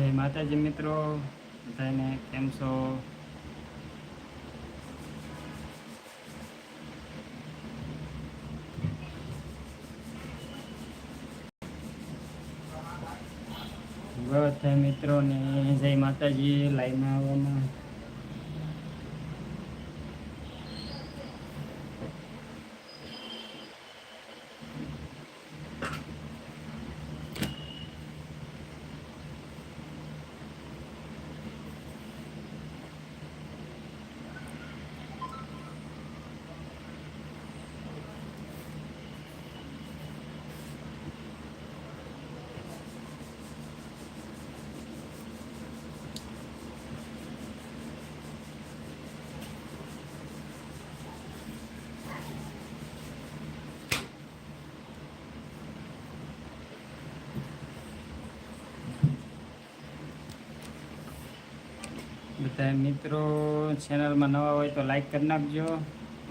જય માતાજી મિત્રો. બધાને કેમ છો? બધા મિત્રોને જય માતાજી. લાઈનમાં આવવામાં બધા મિત્રો ચેનલમાં નવા હોય તો લાઈક કરી નાખજો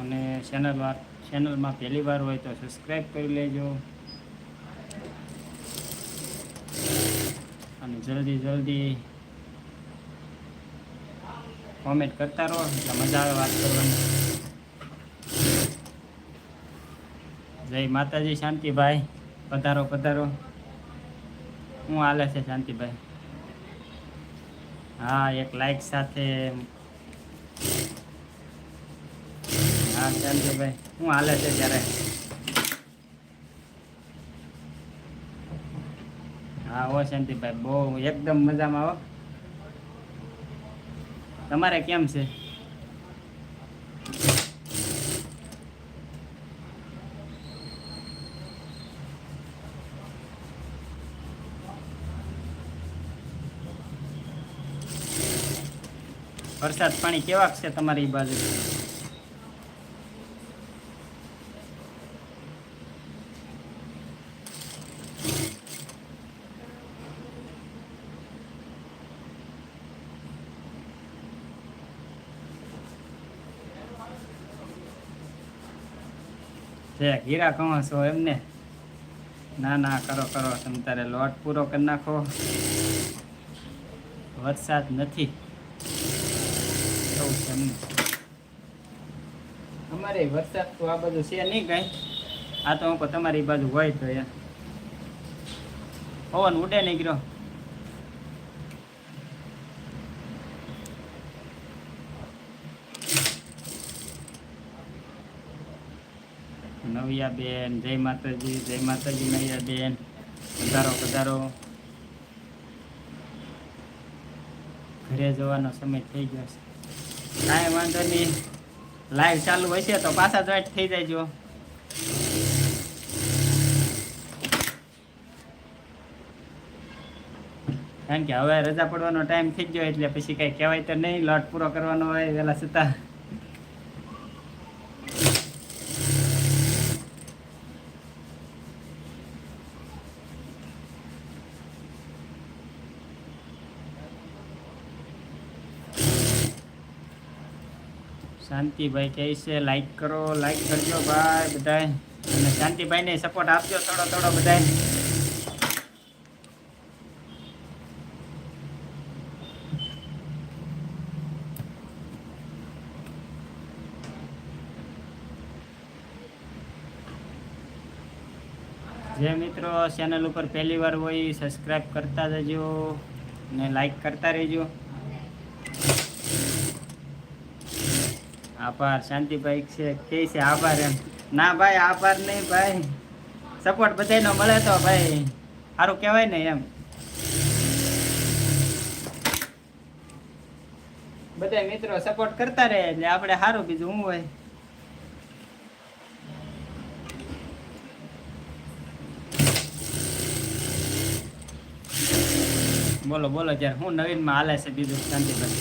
અને ચેનલ ચેનલમાં પહેલી વાર હોય તો સબસ્ક્રાઈબ કરી લેજો. અને જલ્દી જલ્દી કોમેન્ટ કરતા રહો, એટલે મજા આવે વાત કરવાની. જય માતાજી, શાંતિભાઈ. પધારો પધારો. હું હાલે છે, શાંતિભાઈ. હા, એક લાઈક સાથે. હા શાંતિભાઈ શું હાલે છે ત્યારે હા, હો શાંતિભાઈ, બહુ, એકદમ મજામાં હો. તમારે કેમ છે? વરસાદ પાણી કેવાક છે તમારી બાજુ? હીરા કહો છો એમને? ના ના, કરો કરો, તમે તારે લોટ પૂરો કરી નાખો. વરસાદ નથી. અમારે વરસાદ તો આ બધું છે નહીં કઈ. આ તો હું તમારી બાજુ હોય તો યાર પવન ઉડે નીકળ્યો નવિયા બેન, જય માતાજી જય માતાજી નવિયા બેન. પધારો પધારો ઘરે જવાનો સમય થઈ ગયો છે. કાંઈ વાંધો નહીં. લાઈવ ચાલુ હશે તો પાછા જોઈન્ટ થઈ જાયજો. કારણ કે હવે રજા પડવાનો ટાઈમ થઈ ગયો એટલે પછી કઈ કહેવાય તો નહીં. લોટ પૂરો કરવાનો હોય, વહેલા છતાં શાંતિભાઈ કહે છે લાઈક કરો લાઈક કરજો ભાઈ બધાય. અને શાંતિભાઈને સપોર્ટ આપજો થોડો થોડો બધાય. જે મિત્રો ચેનલ ઉપર પહેલી વાર હોય સબસ્ક્રાઈબ કરતા જજો અને લાઈક કરતા રહેજો. આભાર. શાંતિભાઈ છે, કે છે, આભાર એમ. ના ભાઈ, આભાર નહીં ભાઈ. સપોર્ટ બધાયનો મળે તો ભાઈ. સારું કહેવાય ને એમ. બધા મિત્રો સપોર્ટ કરતા રહે એટલે આપણે સારું બીજું શું હોય. બોલો બોલો ત્યારે હું નવીનમાં હાલે છે બીજું, શાંતિભાઈ.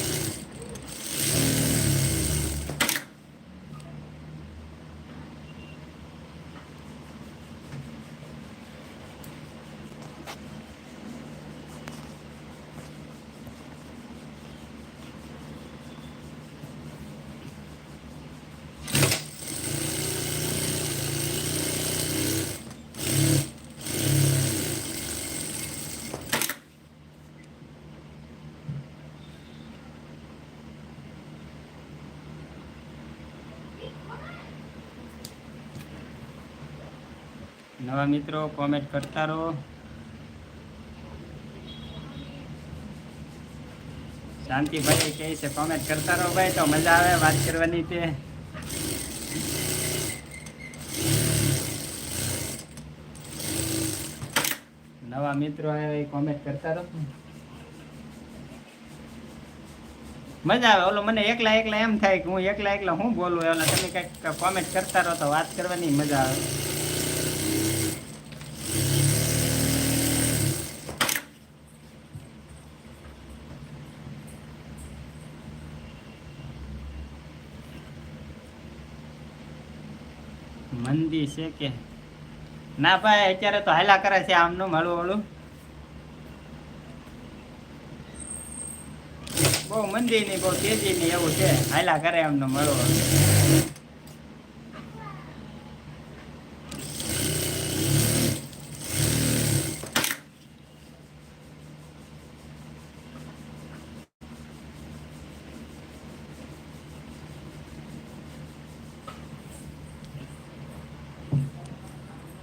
નવા મિત્રો કોમેન્ટ કરતા રહો. શાંતિભાઈ કહે છે કોમેન્ટ કરતા રહો ભાઈ, તો મજા આવે વાત કરવાની તે. નવા મિત્રો આવ્યા એ કોમેન્ટ કરતા રહો. મજા આવે, ઓલો મને એકલા એકલા એમ થાય કે હું એકલા એકલા હું બોલું? એટલે તમે કંઈક કોમેન્ટ કરતા રહો તો વાત કરવાની મજા આવે. મંદી છે કે? ના ભાઈ, અત્યારે તો હાલા કરે છે આમનું મળું ઓલું બહુ મંદી ની બહુ તેજી ની એવું છે. હાલા કરે એમનો મળો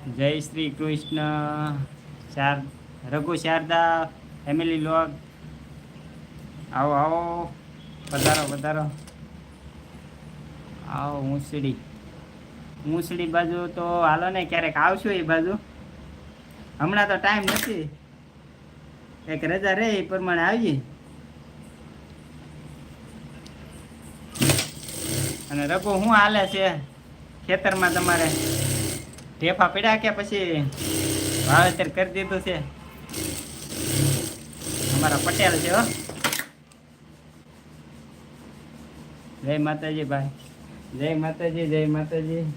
જય શ્રી કૃષ્ણ. શાર, રઘુ શારદા ફેમિલી લોગ આવો આવો. પધારો પધારો આવો ઊંસડી ઊંસડી બાજુ તો હાલો ને, ક્યારેક આવશું એ બાજુ. હમણાં તો ટાઈમ નથી. એક રજા રહે એ પ્રમાણે આવીએ. અને રઘુ શું હાલે છે ખેતરમાં તમારે? ઢેફા પડ્યા કે પછી વાવેતર કરી દીધું છે? અમારા પટેલ છે, હો. જય માતાજી ભાઈ. જય માતાજી જય માતાજી.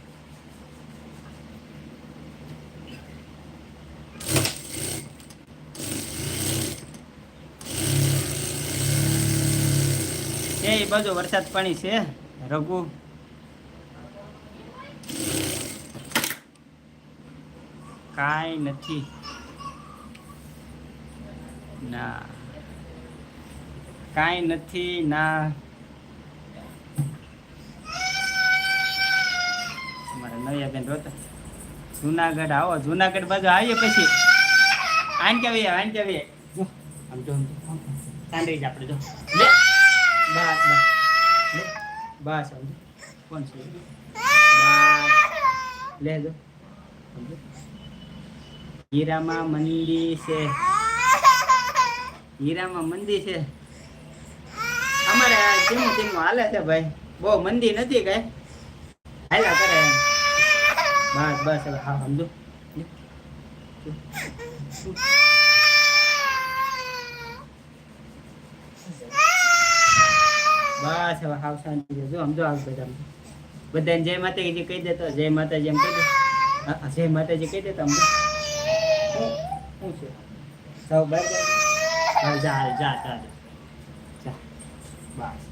એ બાજુ વરસાદ પાણી છે, રઘુ. કાંઈ નથી. ના. કાંઈ નથી, ના. અમારા નવિયાબેન રોતા. જુનાગઢ આવો, જુનાગઢ બાજુ આવીએ પછી. આન કેવી આન કેવી આમ જો સાંડવી જ. આપણે જો. બસ બસ. બસ કોણ છે? લે, જો. આમ જો. હીરામાં મંદી છે. હીરામાં મંદી છે. અમારે ધીમું ધીમું હાલે છે ભાઈ. બહુ મંદી નથી કઈ. હાલ્યા કરે બસ બસ, હવે હા, સમજો. બસ, હવે હાવ શાંતિ જો, સમજો આવ બધા બધાને જય માતાજી કહી દેતો જય માતાજી એમ કહી દે. જય માતાજી કહી દેતો સમજો. શું છે? સૌ જા જા જા જા. જા. બસ.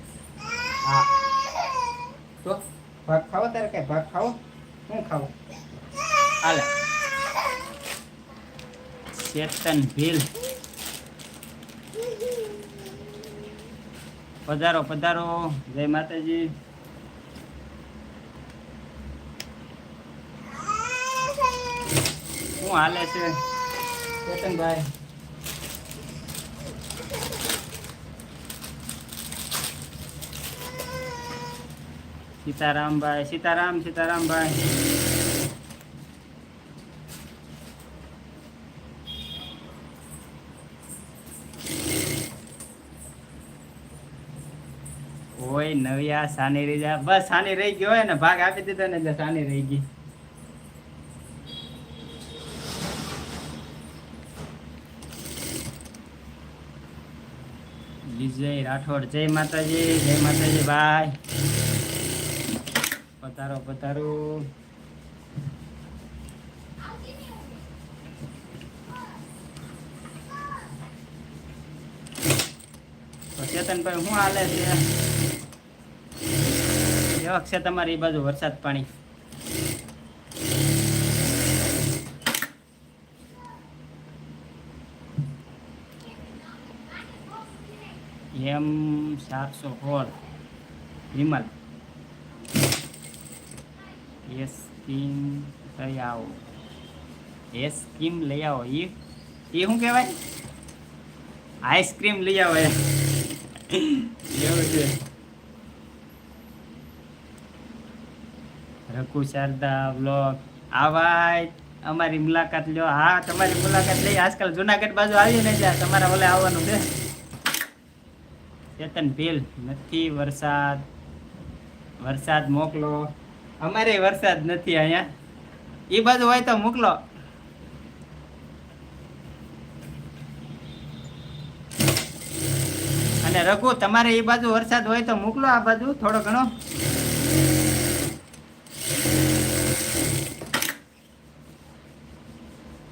હા. તો ભાગ ખાવો તારે કઈ ભાગ ખાવો? શું ખાવો? હાલે. ચેતન ભીલ. પધારો પધારો. જય માતાજી. શું હાલે છે? ચેતનભાઈ સીતારામભાઈ, સીતારામ, સીતારામભાઈ. ઓય નવ્યા સાની રહી જા બસ સાની રહી ગયો હોય ને, ભાગ આપી દીધો ને એટલે સાની રહી ગઈ. વિજય રાઠોડ, જય માતાજી જય માતાજી ભાઈ. પધારો પધારો. ચેતનભાઈ શું હાલે છે? કેવાક છે તમારી બાજુ વરસાદ પાણી. એમ સાતસો સોળ વિમલ યસ કિંગ આવો એ સ્કીમ લઈ આવો એ એ શું કહેવાય આઈસ્ક્રીમ લઈ આવો એ એવું છે રઘુ શારદા બ્લોગ આવાય અમારી મુલાકાત લ્યો હા તમારી મુલાકાત લઈ આજકાલ જુનાગઢ બાજુ આવી ને ત્યાં તમારા ઓલે આવવાનું છે ચેતન ભીલ, નથી, વરસાદ. વરસાદ મોકલો. અમારે વરસાદ નથી અહીંયા. એ બાજુ હોય તો મોકલો. અને રઘુ, તમારે એ બાજુ વરસાદ હોય તો મોકલો આ બાજુ થોડો ઘણો.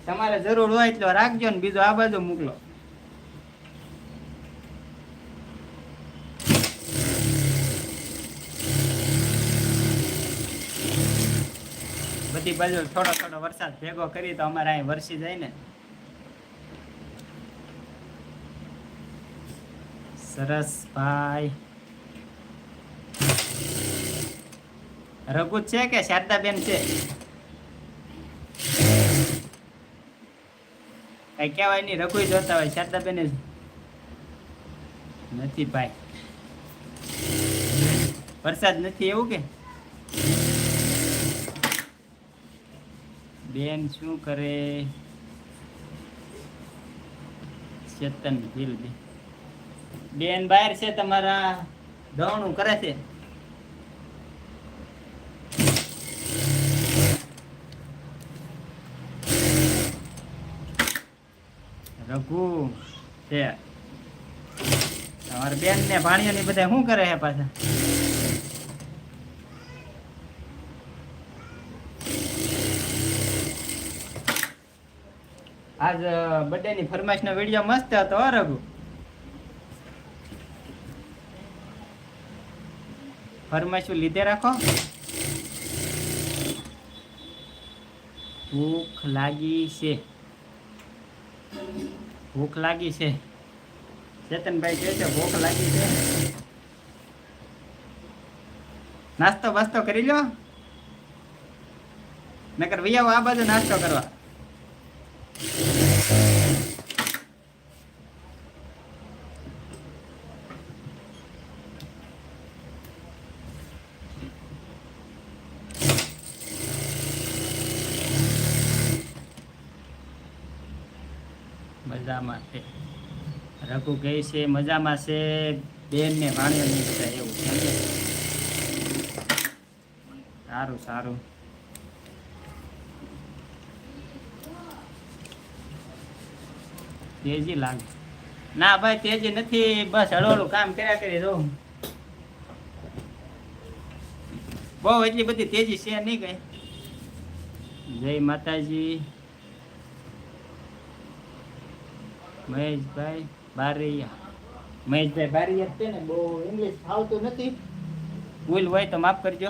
તમારે જરૂર હોય એટલો રાખજો ને બીજો આ બાજુ મોકલો. બધી બાજુ થોડો થોડો વરસાદ ભેગો કરી તો અમારે અહીં વરસી જાય ને. સરસ ભાઈ. રઘુ છે કે શારદાબેન છે? કઈ કહેવાય નહીં રઘુ જોતા હોય, શારદાબેન જ. નથી ભાઈ. વરસાદ નથી એવું કે? બેન શું કરે? ચેતન ભીલ બેન બહાર છે તમારા દવણું કરે છે? રઘુ છે તમારા બેન ને ભાણીઓ ની બધા શું કરે છે પાછા? આજ બર્થડે ની ફરમાઈશ નો વીડિયો મસ્ત હતો રઘુ. ફરમાઈશું લીધે રાખો? ભૂખ લાગી છે. ભૂખ લાગી છે. ચેતનભાઈ કહે છે, ભૂખ લાગી છે. નાસ્તો બાસ્તો કરી લો નકર વૈયાવો આ બાજુ નાસ્તો કરવા. મજામાં છે. રઘુ કહે છે, મજામાં છે બેન ને નહીં એવું સારું સારું. તેજી લાગે. ના ભાઈ, તેજી નથી. બસ હળવળું કામ કર્યા કરી દઉં બહુ એટલી બધી તેજી છે નહીં કઈ? જય માતાજી. મહેશભાઈ બારૈયા. મહેશભાઈ બારૈયા છે ને, બહુ ઇંગ્લિશ ફાવતું નથી. ભૂલ હોય તો માફ કરજો.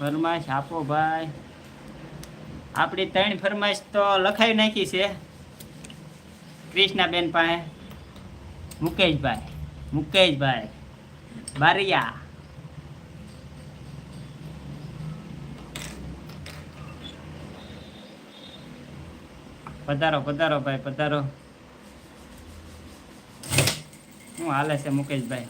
ફરમાશ આપો ભાઈ. આપણી ત્રણ ફરમાશ તો લખાઈ નાખી છે. કૃષ્ણાબેન પાસે. મુકેશભાઈ મુકેશભાઈ બારિયા. પધારો પધારો ભાઈ, પધારો. શું હાલે છે મુકેશભાઈ?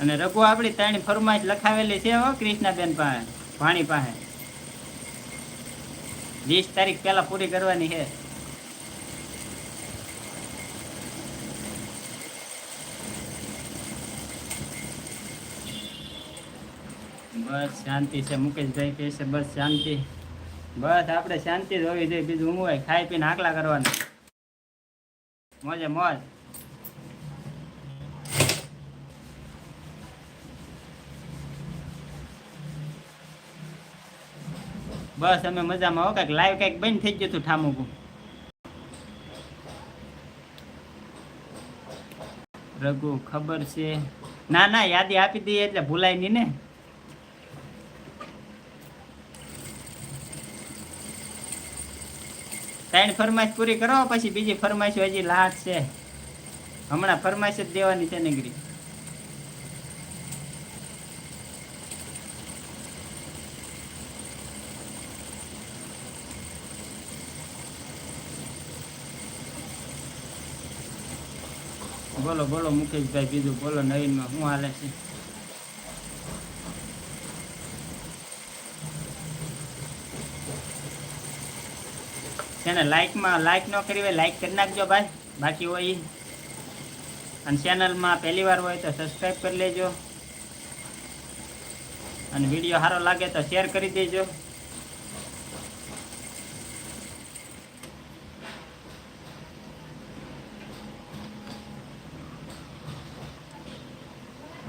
અને રઘુ આપણી ત્રણ ફરમાઈશ લખાવેલી છે હો કૃષ્ણાબેન પાસે, ભાણી પાસે. વીસ તારીખ પહેલા પૂરી કરવાની છે. બસ શાંતિ છે. મુકેશભાઈ કહે છે, બસ શાંતિ. બસ આપણે શાંતિ જ હોવી જોઈએ. બીજું હું હોય? ખાઈ પીને આકલા કરવાના. મોજે મોજ. બસ અમે મજામાં હો. કંઈક લાઈવ કંઈક બંધ થઈ ગયું હતું ઠામુકું. રઘુ, ખબર છે? ના ના, યાદી આપી દઈએ એટલે ભૂલાય નહીં ને. ત્રણ ફરમાઈશ પૂરી કરો, પછી બીજી ફરમાઈશ હજી લાટ છે. હમણાં ફરમાઈશ જ દેવાની છે નીકળી. બોલો બોલો મુકેશભાઈ, બીજું બોલો, નવીનમાં શું હાલે છે? તેને લાઇકમાં લાઇક ન કરી હોય લાઇક કરી નાખજો ભાઈ. બાકી હોય અને ચેનલમાં પહેલી વાર હોય તો સબસ્ક્રાઈબ કરી લેજો. અને વીડિયો સારો લાગે તો શેર કરી દેજો.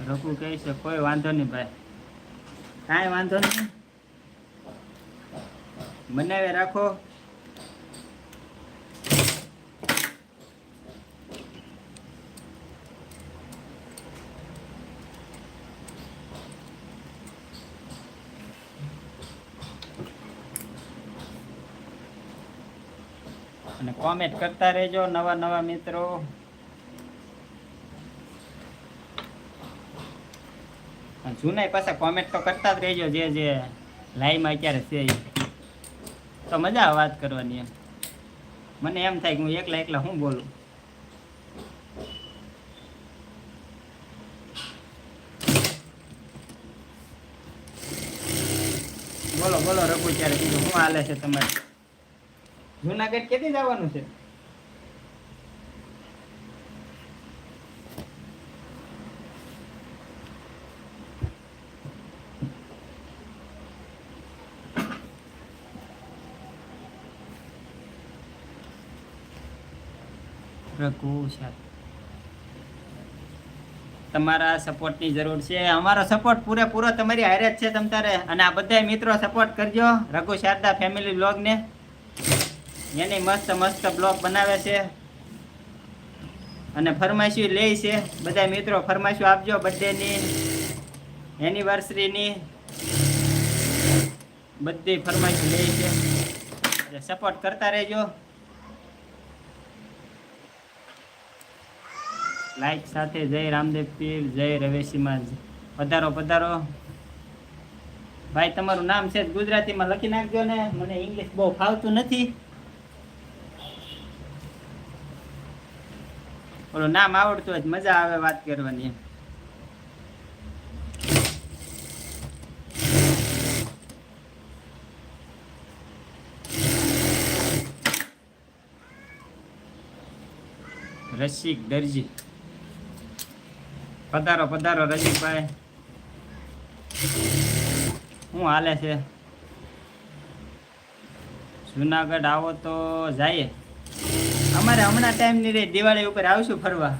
રઘુ કહે છે, કોઈ વાંધો નહીં ભાઈ. કાંઈ વાંધો નહીં. બનાવી રાખો. કોમેન્ટ કરતા રહેજો, નવા નવા મિત્રો. જૂના પાસે કોમેન્ટ તો કરતા જ રહેજો, જે જે લાઈવમાં અત્યારે છે તો મજા વાત કરવાની એમ. મને એમ થાય કે હું એકલા એકલા હું બોલું? બોલો બોલો રઘુ ત્યારે બીજું શું હાલે છે તમારે? જુનાગઢ કેથી જવાનું છે? શાહ. તમારા સપોર્ટની જરૂર છે. અમારો સપોર્ટ પૂરેપૂરો તમારી હારે જ છે તમ તારે. અને આ બધા મિત્રો સપોર્ટ કરજો. રઘુ શારદા ફેમિલી બ્લોગને એની મસ્ત મસ્ત બ્લોગ બનાવે છે. અને ફરમાઈશી લે છે. બધા મિત્રો, ફરમાઈશી આપજો બર્થડેની એનિવર્સરીની બધી ફરમાઈશી લે છે. એટલે સપોર્ટ કરતા રહેજો. લાઈક સાથે જય રામદેવ પીર, જય રવેશીમાં પધારો પધારો. ભાઈ, તમારું નામ છે ગુજરાતીમાં લખી નાખજો ને. મને ઇંગ્લિશ બહુ ફાવતું નથી. ઓલું નામ આવડતું હોય મજા આવે વાત કરવાની. રસિક દરજી. પધારો પધારો રસિકભાઈ. શું હાલે છે? જુનાગઢ આવો તો જઈએ. અમારે હમણાં ટાઈમ નહીં રહે દિવાળી ઉપર આવશું ફરવા.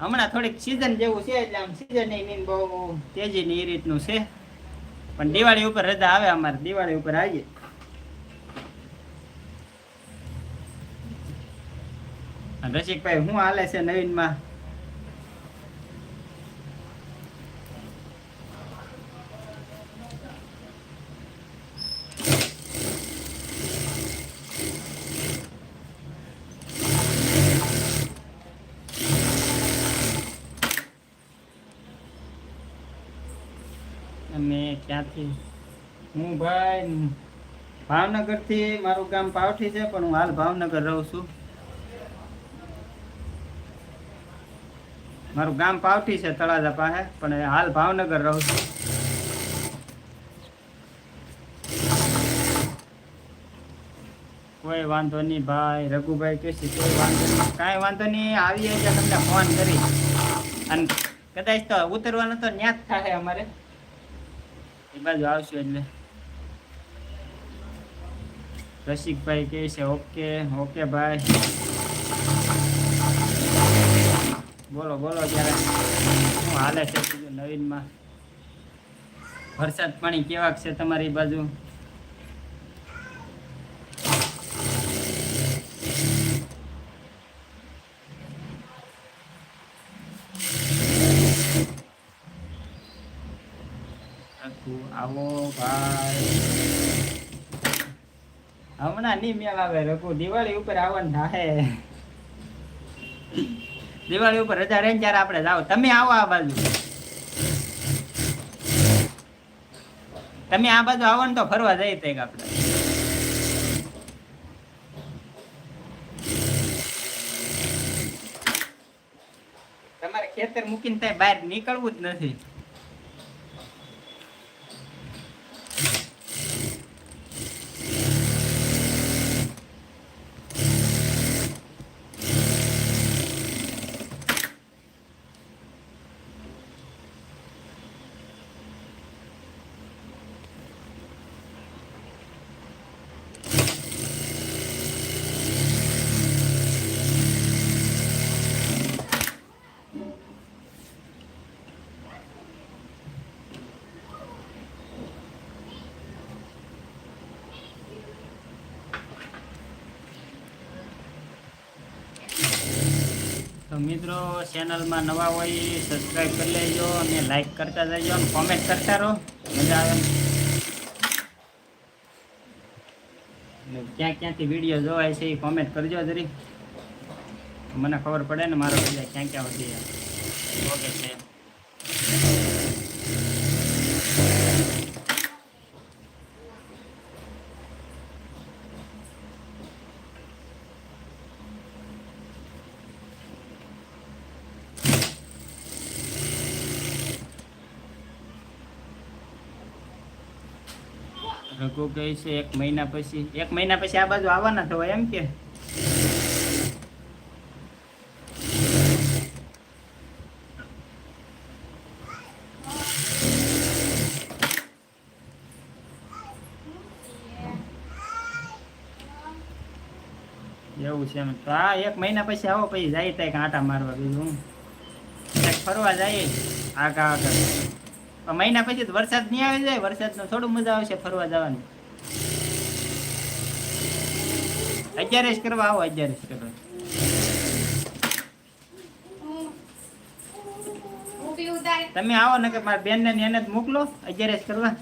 હમણાં થોડીક સિઝન જેવું છે, એટલે આમ સિઝન નહીં બહુ તેજી ની એ રીતનું છે. પણ દિવાળી ઉપર રજા આવે અમારે, દિવાળી ઉપર આવીએ. રસિકભાઈ શું હાલે છે નવીનમાં અમે ક્યાંથી હું ભાઈ, ભાવનગરથી મારું ગામ પાવઠી છે, પણ હું હાલ ભાવનગર રહું છું. મારું ગામ પાવઠી છે, તળાજા પાસે, પણ હાલ ભાવનગર રહું છું. કોઈ વાંધો નહીં ભાઈ, રઘુભાઈ કે છે કોઈ વાંધો નહીં. કાંઈ વાંધો નહીં આવીએ એટલે તમને ફોન કરી. અને કદાચ તો ઉતરવાનું તો ન્યા જ થાય અમારે. એ બાજુ આવશું એટલે. રસિકભાઈ કહે છે, ઓકે ઓકે ભાઈ. બોલો બોલો ત્યારે શું હાલે છે નવીનમાં? વરસાદ પાણી કેવાક છે તમારી બાજુ આખું આવો ભાઈ ની મેળ આવે, રઘુ. દિવાળી ઉપર આવવાનું થાય દિવાળી ઉપર રજા રહીને ત્યારે આપણે જાઓ. તમે આવો આ બાજુ. તમે આ બાજુ આવો ને તો ફરવા જઈએ તઈક આપણે. તમારે ખેતર મૂકીને ત્યાં બહાર નીકળવું જ નથી. મિત્રો ચેનલમાં નવા હોય સબસ્ક્રાઈબ કરી લેજો અને લાઈક કરતા જજો અને કોમેન્ટ કરતા રહો. મજા આવે. ક્યાં ક્યાંથી વીડિયો જોવાય છે એ કોમેન્ટ કરજો જરી. મને ખબર પડે ને મારો ક્યાં ક્યાં વધી ઓકે છે રઘુ કહે છે, એક મહિના પછી, એક મહિના પછી આ બાજુ આવવાના થવાય એમ કે. છે એમ. તો હા એક મહિના પછી આવો, પછી જાય ત્યાં આંટા મારવા બીજું. ફરવા જઈએ આગા આગળ. મહિના પછી તો વરસાદ નહીં આવી જાય વરસાદનો થોડું મજા આવશે ફરવા જવાની. જ કરવા આવો અગિયારસ કરવા. તમે આવો ને કે મારા બેન ને એને જ મોકલો અગિયારસ કરવા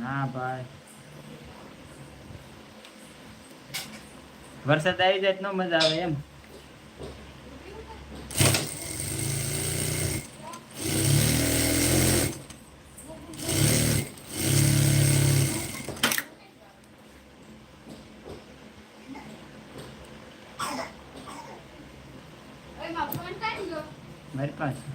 ના ભાઈ વરસાદ આવી જાય તો મજા આવે એમ. મારી પાસે.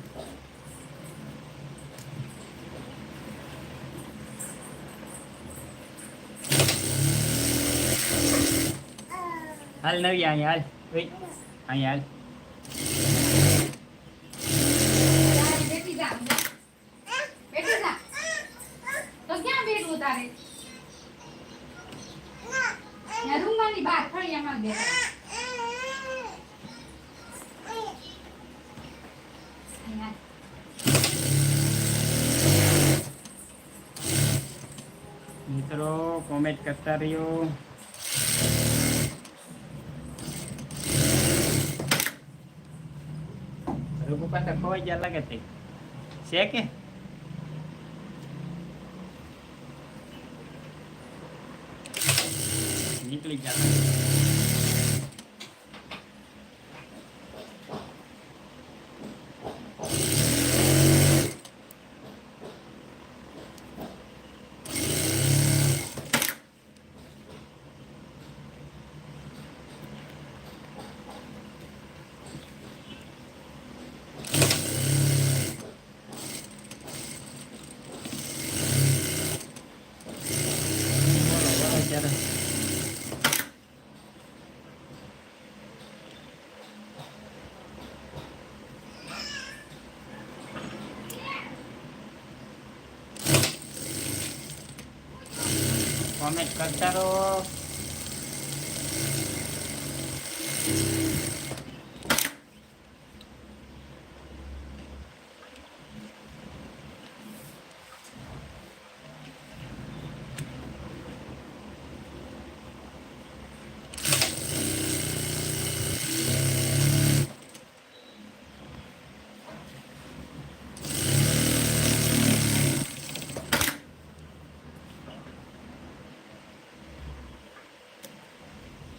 હાલ નવી અહીંયા હાલ અહીંયા હાલ. મિત્રો કોમેન્ટ કરતા રહ્યો રઘુ પાછા ખવાઈ ગયા લાગે તે છે કે નીકળી ગયા લાગે. બોલો, બોલો ત્યારે. કોમેન્ટ કરતા રહો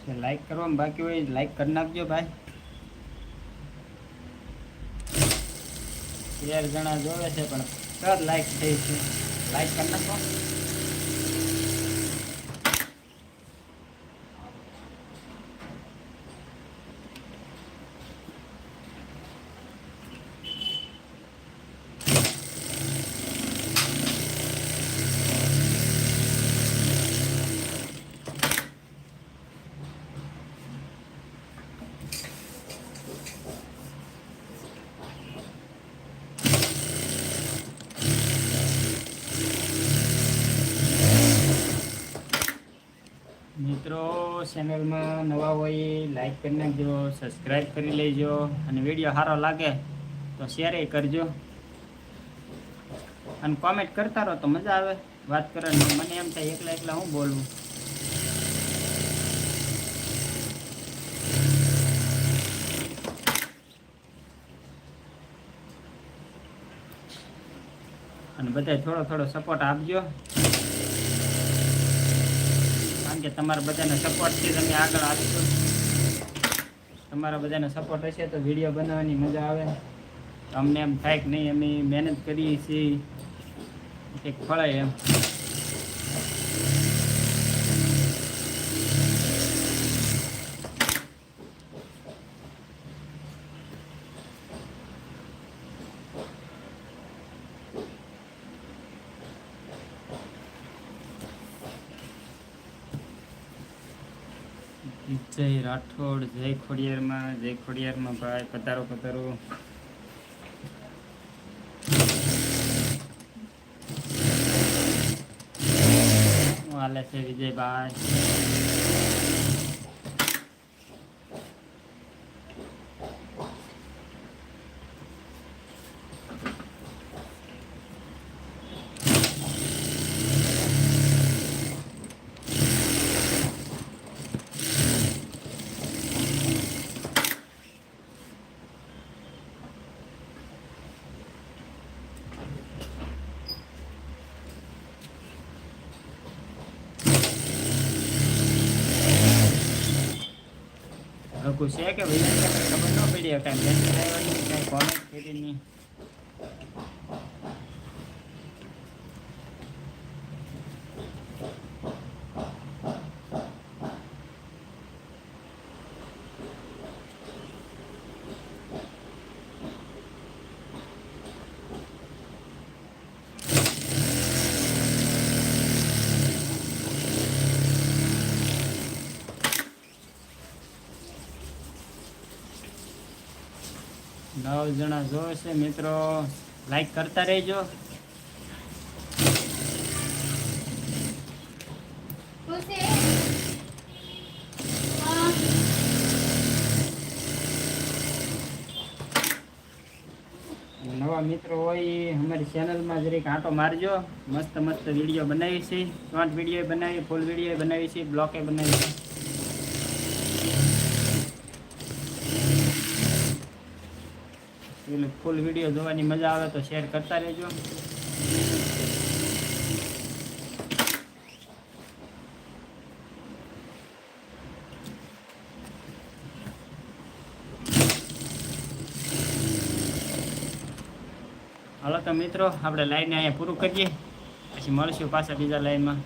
જે લાઈક કરવામાં બાકી હોય લાઈક કરી નાખજો ભાઈ. તેર જણા જોવે છે પણ સર લાઈક થઈ છે. લાઈક કરી નાખો મિત્રો ચેનલમાં નવા હોય લાઈક કરી નાખજો સબસ્ક્રાઈબ કરી લેજો અને વીડિયો સારો લાગે તો શેર કરજો. અને કોમેન્ટ કરતા રહો તો મજા આવે. વાત કરવાની મને એમ થાય એકલા એકલા હું બોલવું અને બધાય થોડો થોડો સપોર્ટ આપજો કારણ કે તમારા બધાના સપોર્ટથી તમે આગળ આવશો. તમારા બધાના સપોર્ટ હશે તો વીડિયો બનાવવાની મજા આવે. અમને એમ થાય કે નહીં, અમે મહેનત કરીએ છીએ. કંઈક ફળે એમ જય રાઠોડ જય ખોડિયારમાં જય ખોડિયારમાં ભાઈ પધારો પધારો. હાલે છે વિજયભાઈ? છે કે ભાઈ ખબર ન પડી કાંઈ મેસેજ નવ જણા જોવે છે. મિત્રો લાઈક કરતા રહેજો. નવા મિત્રો હોય, અમારી ચેનલમાં જરીક આંટો મારજો. મસ્ત મસ્ત વીડિયો બનાવી છે. શોર્ટ વીડિયો બનાવી ફૂલ વીડિયો બનાવી છે. બ્લોકે બનાવી છે. એટલે ફૂલ વીડિયો જોવાની મજા આવે તો શેર કરતા રહેજો. હાલો તો મિત્રો, આપણે લાઈનને અહીંયા પૂરું કરીએ. પછી મળશું પાછા બીજા લાઈનમાં